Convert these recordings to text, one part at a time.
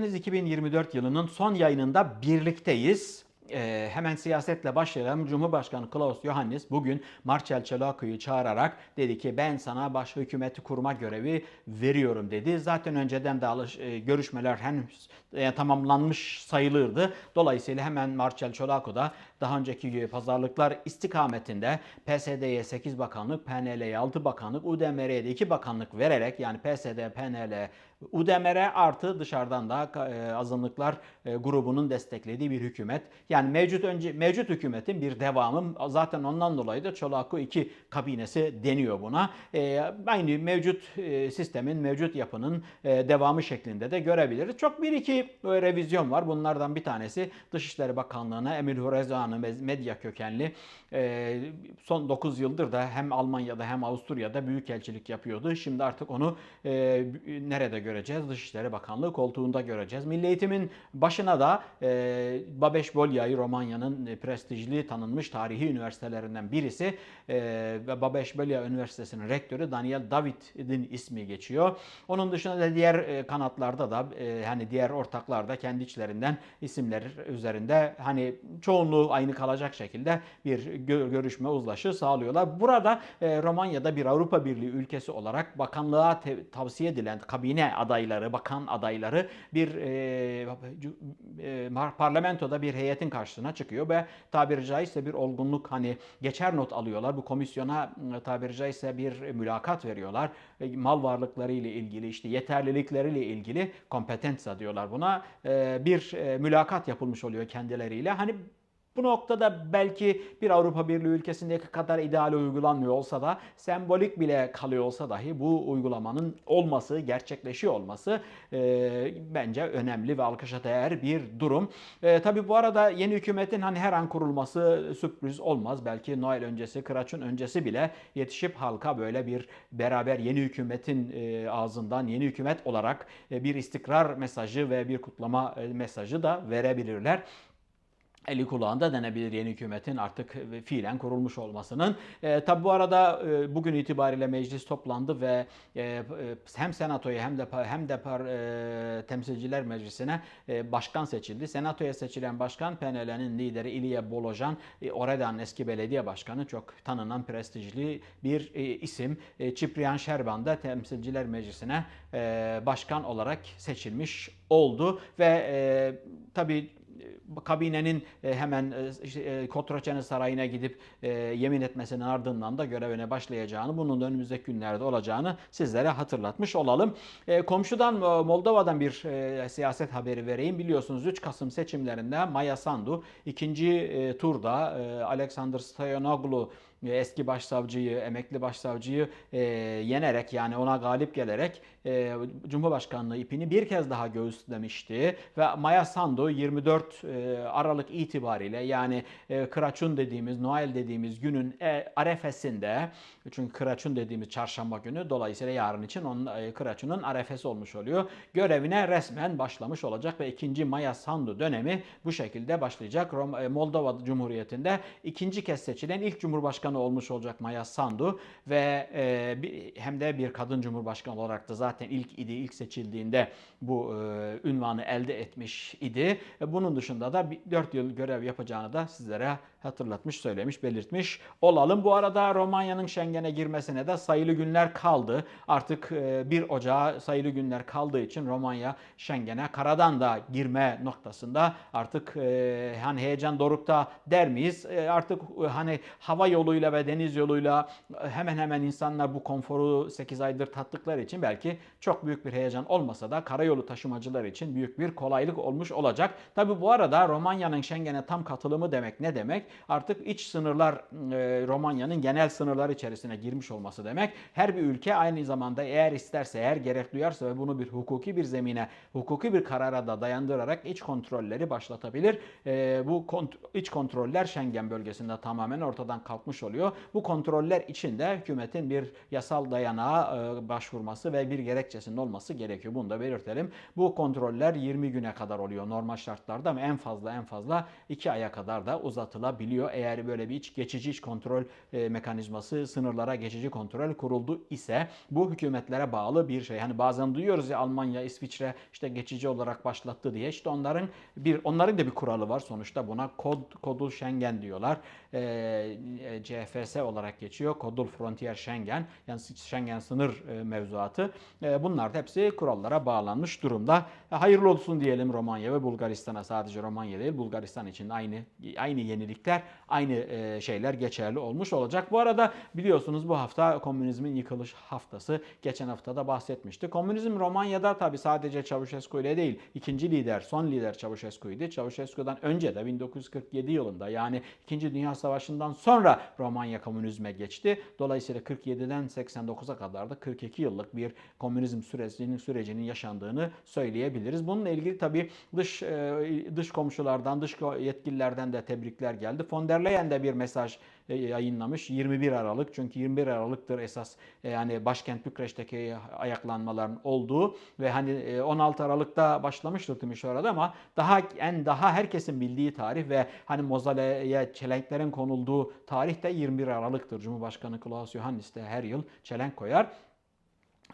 geldiniz. 2024 yılının son yayınında birlikteyiz. Ee, hemen siyasetle başlayalım. Cumhurbaşkanı Klaus Johannes bugün Marcel Çelaku'yu çağırarak dedi ki ben sana baş hükümeti kurma görevi veriyorum dedi. Zaten önceden de alış, e, görüşmeler henüz e, tamamlanmış sayılırdı. Dolayısıyla hemen Marcel Çolaku da daha önceki gibi pazarlıklar istikametinde PSD'ye 8 bakanlık, PNL'ye 6 bakanlık, UDMR'ye de 2 bakanlık vererek yani PSD, PNL, UDMR artı dışarıdan da e, azınlıklar e, grubunun desteklediği bir hükümet. Yani mevcut önce mevcut hükümetin bir devamı zaten ondan dolayı da Çolaku 2 kabinesi deniyor buna. E, aynı mevcut sistemin, mevcut yapının devamı şeklinde de görebiliriz. Çok bir iki revizyon var. Bunlardan bir tanesi Dışişleri Bakanlığı'na Emil Hurezan'ı medya kökenli son 9 yıldır da hem Almanya'da hem Avusturya'da büyükelçilik yapıyordu. Şimdi artık onu nerede göreceğiz? Dışişleri Bakanlığı koltuğunda göreceğiz. Milli Eğitim'in başına da Babeş Bolyai Romanya'nın prestijli tanınmış tarihi üniversitelerinden birisi ve Babeş Bolya Üniversitesi'nin rektörü Daniel David'in ismi geçiyor. Onun dışında da diğer kanatlarda da hani diğer ortaklar da kendi içlerinden isimler üzerinde hani çoğunluğu aynı kalacak şekilde bir gö- görüşme uzlaşı sağlıyorlar. Burada e, Romanya'da bir Avrupa Birliği ülkesi olarak bakanlığa tavsiye edilen kabine adayları, bakan adayları bir e, e, parlamentoda bir heyetin karşısına çıkıyor ve tabiri caizse bir olgunluk hani geçer not alıyorlar. Bu komisyona e, tabiri caizse bir mülakat veriyorlar. E, mal varlıkları ile ilgili işte yeterlilikleriyle ilgili kompetensa diyorlar buna. E, bir e, mülakat yapılmış oluyor kendileriyle. Hani bu noktada belki bir Avrupa Birliği ülkesindeki kadar ideal uygulanmıyor olsa da sembolik bile kalıyor olsa dahi bu uygulamanın olması, gerçekleşiyor olması e, bence önemli ve alkışa değer bir durum. E, tabii bu arada yeni hükümetin hani her an kurulması sürpriz olmaz. Belki Noel öncesi, Kıraç'ın öncesi bile yetişip halka böyle bir beraber yeni hükümetin e, ağzından yeni hükümet olarak e, bir istikrar mesajı ve bir kutlama e, mesajı da verebilirler eli kulağında denebilir yeni hükümetin artık fiilen kurulmuş olmasının. E, tabi bu arada e, bugün itibariyle meclis toplandı ve e, e, hem senatoya hem de hem de par, e, temsilciler meclisine e, başkan seçildi. Senatoya seçilen başkan PNL'nin lideri İlya Bolojan, e, Oredan eski belediye başkanı çok tanınan prestijli bir e, isim. E, Ciprian Şerban da temsilciler meclisine e, başkan olarak seçilmiş oldu ve e, tabii kabinenin e, hemen e, işte, e, Sarayı'na gidip yemin etmesinin ardından da görevine başlayacağını, bunun da önümüzdeki günlerde olacağını sizlere hatırlatmış olalım. Komşudan Moldova'dan bir siyaset haberi vereyim. Biliyorsunuz 3 Kasım seçimlerinde Maya Sandu ikinci turda Alexander Stoyanoglu eski başsavcıyı, emekli başsavcıyı e, yenerek yani ona galip gelerek e, Cumhurbaşkanlığı ipini bir kez daha göğüslemişti ve Maya Sandu 24 e, Aralık itibariyle yani e, Kıraçun dediğimiz, Noel dediğimiz günün e, arefesinde çünkü Kıraçun dediğimiz çarşamba günü dolayısıyla yarın için onun e, Kıraçun'un arefesi olmuş oluyor. Görevine resmen başlamış olacak ve ikinci Maya Sandu dönemi bu şekilde başlayacak. E, Moldova Cumhuriyeti'nde ikinci kez seçilen ilk Cumhurbaşkanı olmuş olacak Maya Sandu ve e, hem de bir kadın Cumhurbaşkanı olarak da zaten ilk idi, ilk seçildiğinde bu e, ünvanı elde etmiş idi. E, bunun dışında da 4 yıl görev yapacağını da sizlere hatırlatmış, söylemiş, belirtmiş olalım. Bu arada Romanya'nın Schengen'e girmesine de sayılı günler kaldı. Artık 1 Ocağı sayılı günler kaldığı için Romanya Schengen'e karadan da girme noktasında artık hani heyecan dorukta der miyiz? Artık hani hava yoluyla ve deniz yoluyla hemen hemen insanlar bu konforu 8 aydır tattıkları için belki çok büyük bir heyecan olmasa da karayolu taşımacılar için büyük bir kolaylık olmuş olacak. Tabi bu arada Romanya'nın Schengen'e tam katılımı demek ne demek? Artık iç sınırlar e, Romanya'nın genel sınırlar içerisine girmiş olması demek. Her bir ülke aynı zamanda eğer isterse, eğer gerek duyarsa ve bunu bir hukuki bir zemine, hukuki bir karara da dayandırarak iç kontrolleri başlatabilir. E, bu kont iç kontroller Schengen bölgesinde tamamen ortadan kalkmış oluyor. Bu kontroller için de hükümetin bir yasal dayanağa e, başvurması ve bir gerekçesinin olması gerekiyor. Bunu da belirtelim. Bu kontroller 20 güne kadar oluyor normal şartlarda ama en fazla en fazla 2 aya kadar da uzatılabilir olabiliyor. Eğer böyle bir iç geçici iç kontrol e, mekanizması sınırlara geçici kontrol kuruldu ise bu hükümetlere bağlı bir şey. Hani bazen duyuyoruz ya Almanya, İsviçre işte geçici olarak başlattı diye. İşte onların bir onların da bir kuralı var sonuçta buna kod kodul Schengen diyorlar. E, e, CFS olarak geçiyor. Kodul Frontier Schengen yani Schengen sınır e, mevzuatı. E, bunlar da hepsi kurallara bağlanmış durumda. E, hayırlı olsun diyelim Romanya ve Bulgaristan'a. Sadece Romanya değil Bulgaristan için aynı aynı yenilikler, aynı şeyler geçerli olmuş olacak. Bu arada biliyorsunuz bu hafta komünizmin yıkılış haftası. Geçen hafta da bahsetmişti. Komünizm Romanya'da tabi sadece Çavuşescu ile değil. ikinci lider, son lider Çavuşescu'ydu. Çavuşescu'dan önce de 1947 yılında yani 2. Dünya Savaşı'ndan sonra Romanya komünizme geçti. Dolayısıyla 47'den 89'a kadar da 42 yıllık bir komünizm sürecinin sürecinin yaşandığını söyleyebiliriz. Bununla ilgili tabii dış dış komşulardan, dış yetkililerden de tebrikler geldi. Von der Leyen de bir mesaj e, yayınlamış 21 Aralık çünkü 21 Aralık'tır esas e, yani başkent Bükreş'teki ayaklanmaların olduğu ve hani e, 16 Aralık'ta başlamıştı tüm orada ama daha en daha herkesin bildiği tarih ve hani mozaleye çelenklerin konulduğu tarih de 21 Aralık'tır. Cumhurbaşkanı Klaus Johannes de her yıl çelenk koyar.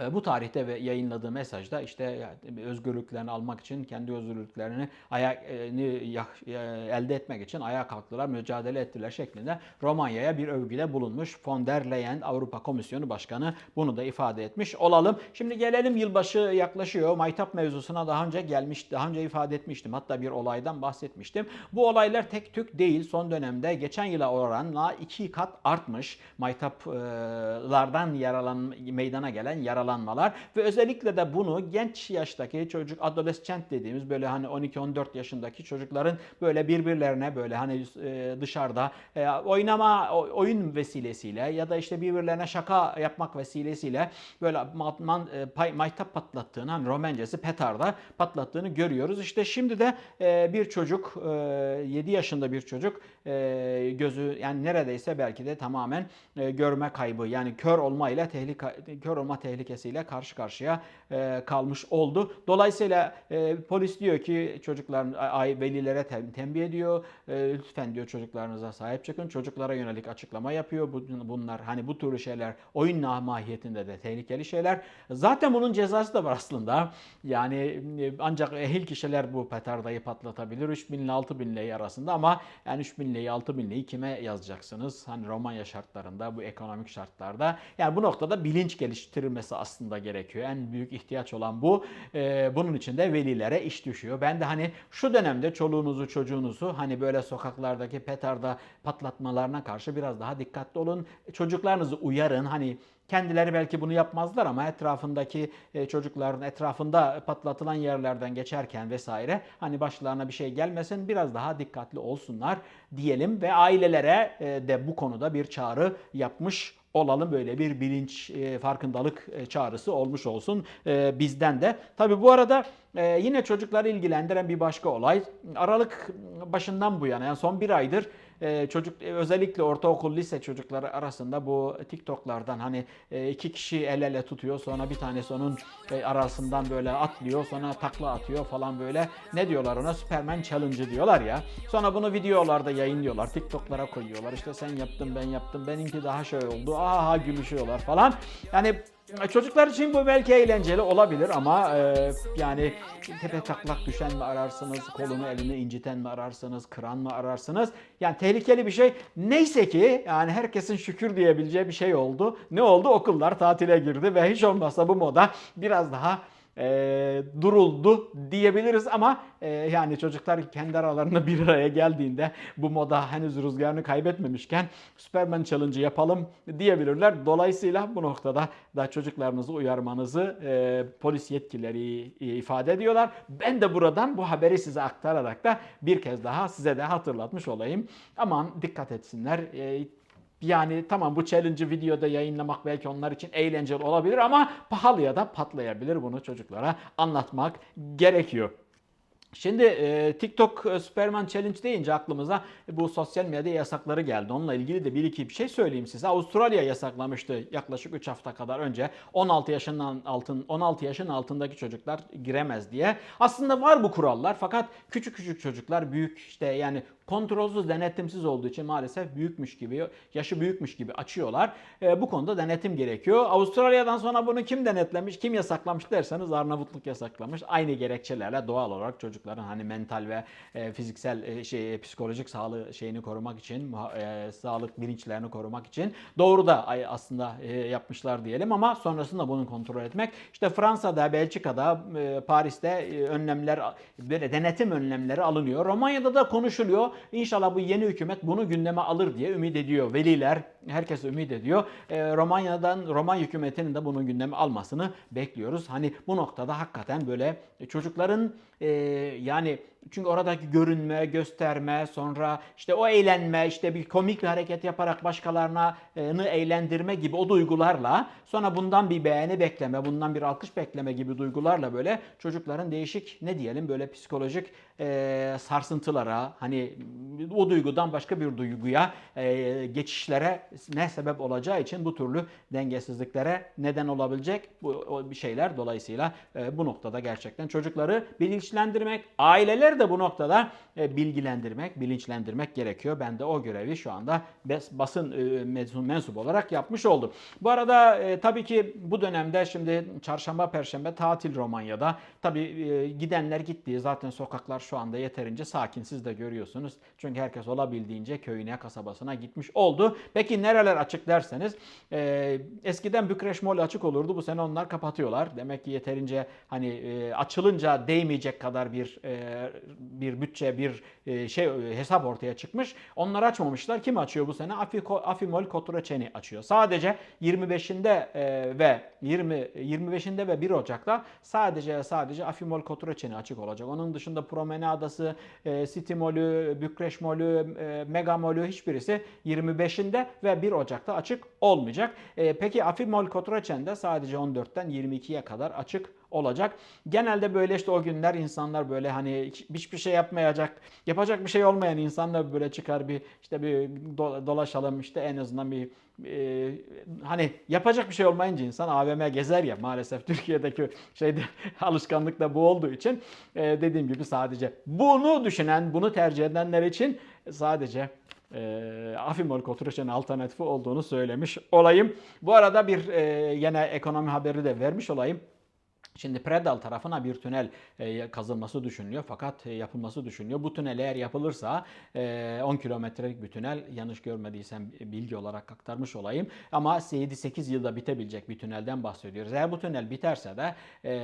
E, Bu tarihte ve yayınladığı mesajda işte özgürlüklerini almak için kendi özgürlüklerini ayak e, e, elde etmek için ayağa kalktılar, mücadele ettiler şeklinde Romanya'ya bir övgüde bulunmuş. Von der Leyen Avrupa Komisyonu Başkanı bunu da ifade etmiş olalım. Şimdi gelelim yılbaşı yaklaşıyor. Maytap mevzusuna daha önce gelmiş, daha önce ifade etmiştim. Hatta bir olaydan bahsetmiştim. Bu olaylar tek tük değil. Son dönemde geçen yıla oranla iki kat artmış. Maytaplardan yaralan meydana gelen yaralanmalar yaralanmalar ve özellikle de bunu genç yaştaki çocuk adolescent dediğimiz böyle hani 12-14 yaşındaki çocukların böyle birbirlerine böyle hani e, dışarıda e, oynama oyun vesilesiyle ya da işte birbirlerine şaka yapmak vesilesiyle böyle man, e, maytap patlattığını hani Romencesi petarda patlattığını görüyoruz. İşte şimdi de bir çocuk 7 yaşında bir çocuk gözü yani neredeyse belki de tamamen görme kaybı yani kör olma ile tehlike kör olma tehlikesi tehlikesiyle karşı karşıya e, kalmış oldu. Dolayısıyla e, polis diyor ki çocukların ay velilere tembih ediyor. E, lütfen diyor çocuklarınıza sahip çıkın. Çocuklara yönelik açıklama yapıyor. Bunlar hani bu tür şeyler oyun mahiyetinde de tehlikeli şeyler. Zaten bunun cezası da var aslında. Yani ancak ehil kişiler bu petardayı patlatabilir. 3 bin ile 6 bin lei arasında ama yani 3 bin lei 6 bin lei kime yazacaksınız? Hani Romanya şartlarında bu ekonomik şartlarda yani bu noktada bilinç geliştirilmesi aslında gerekiyor. En büyük ihtiyaç olan bu. Ee, bunun için de velilere iş düşüyor. Ben de hani şu dönemde çoluğunuzu çocuğunuzu hani böyle sokaklardaki petarda patlatmalarına karşı biraz daha dikkatli olun. Çocuklarınızı uyarın. Hani Kendileri belki bunu yapmazlar ama etrafındaki e, çocukların etrafında patlatılan yerlerden geçerken vesaire hani başlarına bir şey gelmesin biraz daha dikkatli olsunlar diyelim ve ailelere e, de bu konuda bir çağrı yapmış olalım böyle bir bilinç e, farkındalık e, çağrısı olmuş olsun e, bizden de. Tabi bu arada e, yine çocukları ilgilendiren bir başka olay Aralık başından bu yana yani son bir aydır e, çocuk özellikle ortaokul lise çocukları arasında bu TikTok'lardan hani e, iki kişi el ele tutuyor sonra bir tanesi onun e, arasından böyle atlıyor sonra takla atıyor falan böyle ne diyorlar ona Superman Challenge diyorlar ya. Sonra bunu videolarda yayınlıyorlar TikTok'lara koyuyorlar işte sen yaptın ben yaptım benimki daha şey oldu aha gülüşüyorlar falan. Yani Çocuklar için bu belki eğlenceli olabilir ama e, yani tepe taklak düşen mi ararsınız, kolunu elini inciten mi ararsınız, kıran mı ararsınız? Yani tehlikeli bir şey. Neyse ki yani herkesin şükür diyebileceği bir şey oldu. Ne oldu? Okullar tatile girdi ve hiç olmazsa bu moda biraz daha e, duruldu diyebiliriz ama e, yani çocuklar kendi aralarında bir araya geldiğinde bu moda henüz rüzgarını kaybetmemişken Superman Challenge yapalım diyebilirler. Dolayısıyla bu noktada da çocuklarınızı uyarmanızı e, polis yetkilileri ifade ediyorlar. Ben de buradan bu haberi size aktararak da bir kez daha size de hatırlatmış olayım. Aman dikkat etsinler. E, yani tamam bu challenge'ı videoda yayınlamak belki onlar için eğlenceli olabilir ama pahalıya da patlayabilir. Bunu çocuklara anlatmak gerekiyor. Şimdi e, TikTok e, Superman Challenge deyince aklımıza bu sosyal medya yasakları geldi. Onunla ilgili de bir iki bir şey söyleyeyim size. Avustralya yasaklamıştı yaklaşık 3 hafta kadar önce 16 yaşından altın 16 yaşın altındaki çocuklar giremez diye. Aslında var bu kurallar fakat küçük küçük çocuklar büyük işte yani kontrolsüz, denetimsiz olduğu için maalesef büyükmüş gibi, yaşı büyükmüş gibi açıyorlar. E, bu konuda denetim gerekiyor. Avustralya'dan sonra bunu kim denetlemiş, kim yasaklamış derseniz Arnavutluk yasaklamış. Aynı gerekçelerle doğal olarak çocukların hani mental ve e, fiziksel e, şey psikolojik sağlığı şeyini korumak için, e, sağlık bilinçlerini korumak için doğru da aslında e, yapmışlar diyelim ama sonrasında bunu kontrol etmek. İşte Fransa'da, Belçika'da, e, Paris'te e, önlemler böyle denetim önlemleri alınıyor. Romanya'da da konuşuluyor. İnşallah bu yeni hükümet bunu gündeme alır diye ümit ediyor. Veliler herkes ümit ediyor. E, Romanya'dan Romanya hükümetinin de bunun gündeme almasını bekliyoruz. Hani bu noktada hakikaten böyle çocukların e, yani çünkü oradaki görünme, gösterme, sonra işte o eğlenme, işte bir komik bir hareket yaparak başkalarına e, eğlendirme gibi o duygularla sonra bundan bir beğeni bekleme, bundan bir alkış bekleme gibi duygularla böyle çocukların değişik ne diyelim böyle psikolojik e, sarsıntılara hani o duygudan başka bir duyguya e, geçişlere ne sebep olacağı için bu türlü dengesizliklere neden olabilecek bu şeyler. Dolayısıyla e, bu noktada gerçekten çocukları bilinçlendirmek, aileler de bu noktada e, bilgilendirmek, bilinçlendirmek gerekiyor. Ben de o görevi şu anda basın e, mensup, olarak yapmış oldum. Bu arada e, tabii ki bu dönemde şimdi çarşamba perşembe tatil Romanya'da. Tabii gidenler gittiği zaten sokaklar şu anda yeterince sakin siz de görüyorsunuz. Çünkü herkes olabildiğince köyüne, kasabasına gitmiş oldu. Peki nereler açık derseniz eskiden Bükreş Mall açık olurdu. Bu sene onlar kapatıyorlar. Demek ki yeterince hani açılınca değmeyecek kadar bir bir bütçe, bir e, şey e, hesap ortaya çıkmış. Onları açmamışlar. Kim açıyor bu sene? Afiko, Afimol Kotroçeni açıyor. Sadece 25'inde e, ve 20 25'inde ve 1 Ocak'ta sadece sadece Afimol Kotroçeni açık olacak. Onun dışında Promenadası, e, City Mall'ü, Bükreş Mall'ü, Mega Mall'ü hiçbirisi 25'inde ve 1 Ocak'ta açık olmayacak. Peki Afimol Kotroçen'de sadece 14'ten 22'ye kadar açık olacak. Genelde böyle işte o günler insanlar böyle hani hiç- hiçbir şey yapmayacak, yapacak bir şey olmayan insanlar böyle çıkar bir işte bir do- dolaşalım işte en azından bir e, hani yapacak bir şey olmayınca insan AVM gezer ya maalesef Türkiye'deki şeyde alışkanlık da bu olduğu için e, dediğim gibi sadece bunu düşünen, bunu tercih edenler için sadece e, Afimol Koturuş'un alternatifi olduğunu söylemiş olayım. Bu arada bir e, yine ekonomi haberi de vermiş olayım. Şimdi Predal tarafına bir tünel e, kazılması düşünülüyor fakat e, yapılması düşünülüyor. Bu tünel eğer yapılırsa e, 10 kilometrelik bir tünel yanlış görmediysem bilgi olarak aktarmış olayım. Ama 7-8 yılda bitebilecek bir tünelden bahsediyoruz. Eğer bu tünel biterse de e,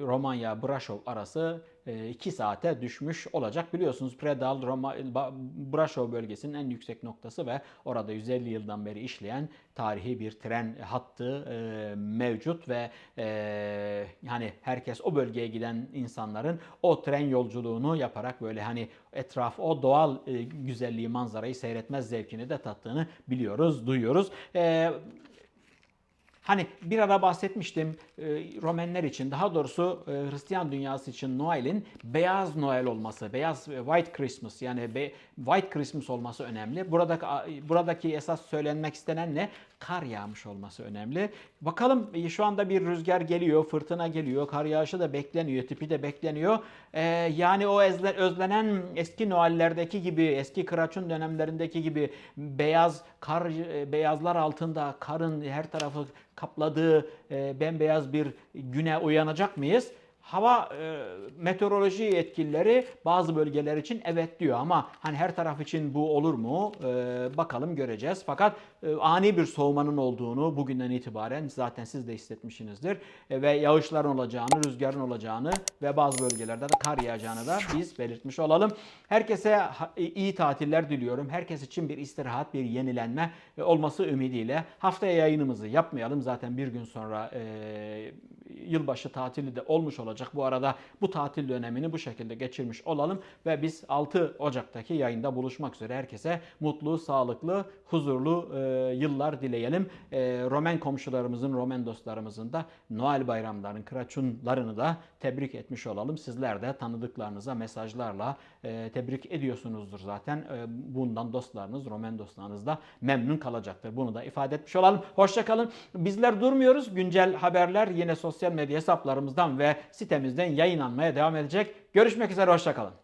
Romanya Brașov arası 2 saate düşmüş olacak. Biliyorsunuz Predal Roma, Brașov bölgesinin en yüksek noktası ve orada 150 yıldan beri işleyen tarihi bir tren hattı e, mevcut ve e, yani herkes o bölgeye giden insanların o tren yolculuğunu yaparak böyle hani etraf o doğal e, güzelliği manzarayı seyretmez zevkini de tattığını biliyoruz, duyuyoruz. E, Hani bir ara bahsetmiştim e, Romenler için daha doğrusu e, Hristiyan dünyası için Noel'in beyaz Noel olması, beyaz e, White Christmas yani White Christmas olması önemli. Buradaki buradaki esas söylenmek istenen ne? Kar yağmış olması önemli. Bakalım e, şu anda bir rüzgar geliyor, fırtına geliyor, kar yağışı da bekleniyor, tipi de bekleniyor. E, yani o ezle- özlenen eski Noel'lerdeki gibi, eski Kıraçun dönemlerindeki gibi beyaz kar e, beyazlar altında karın her tarafı kapladığı e, bembeyaz bir güne uyanacak mıyız? Hava e, meteoroloji yetkilileri bazı bölgeler için evet diyor ama hani her taraf için bu olur mu? E, bakalım göreceğiz. Fakat e, ani bir soğumanın olduğunu bugünden itibaren zaten siz de hissetmişsinizdir. E, ve yağışların olacağını, rüzgarın olacağını ve bazı bölgelerde de kar yağacağını da biz belirtmiş olalım. Herkese iyi tatiller diliyorum. Herkes için bir istirahat, bir yenilenme e, olması ümidiyle haftaya yayınımızı yapmayalım. Zaten bir gün sonra e, yılbaşı tatili de olmuş olacak. Bu arada bu tatil dönemini bu şekilde geçirmiş olalım ve biz 6 Ocak'taki yayında buluşmak üzere herkese mutlu, sağlıklı, huzurlu e, yıllar dileyelim. E, Romen komşularımızın, Romen dostlarımızın da Noel bayramlarının, Kıraçunlarını da tebrik etmiş olalım. Sizler de tanıdıklarınıza mesajlarla e, tebrik ediyorsunuzdur zaten. E, bundan dostlarınız, Romen dostlarınız da memnun kalacaktır. Bunu da ifade etmiş olalım. Hoşçakalın. Bizler durmuyoruz. Güncel haberler yine sosyal medya hesaplarımızdan ve sitemizden yayınlanmaya devam edecek. Görüşmek üzere, hoşçakalın.